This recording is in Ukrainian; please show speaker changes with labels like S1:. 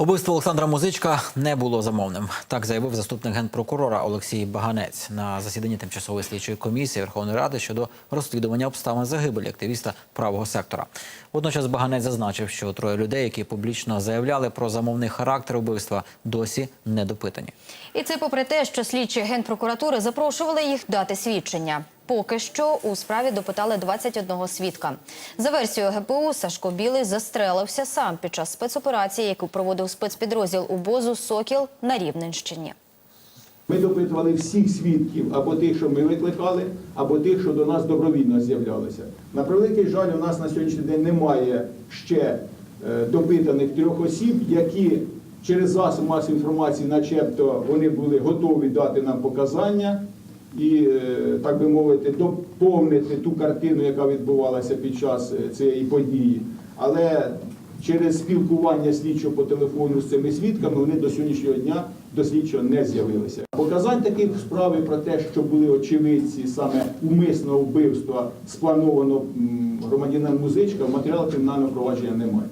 S1: Убивство Олександра Музичка не було замовним. Так заявив заступник генпрокурора Олексій Баганець на засіданні тимчасової слідчої комісії Верховної Ради щодо розслідування обставин загибелі активіста правого сектора. Водночас Баганець зазначив, що троє людей, які публічно заявляли про замовний характер убивства, досі не допитані.
S2: І це попри те, що слідчі генпрокуратури запрошували їх дати свідчення. Поки що у справі допитали 21 свідка. За версією ГПУ Сашко Білий застрелився сам під час спецоперації, яку проводив спецпідрозділ УБОЗу Сокіл на Рівненщині.
S3: Ми допитували всіх свідків, або тих, що ми викликали, або тих, що до нас добровільно з'являлися. На превеликий жаль, у нас на сьогоднішній день немає ще е, допитаних трьох осіб, які через засіб масової інформації, начебто, вони були готові дати нам показання і, е, так би мовити, доповнити ту картину, яка відбувалася під час е, цієї події. Але через спілкування слідчого по телефону з цими свідками вони до сьогоднішнього дня до слідчого не з'явилися. Показань таких справи про те, що були очевидці саме умисного вбивства сплановано м, громадянина музичка, в матеріалах кримінального провадження немає.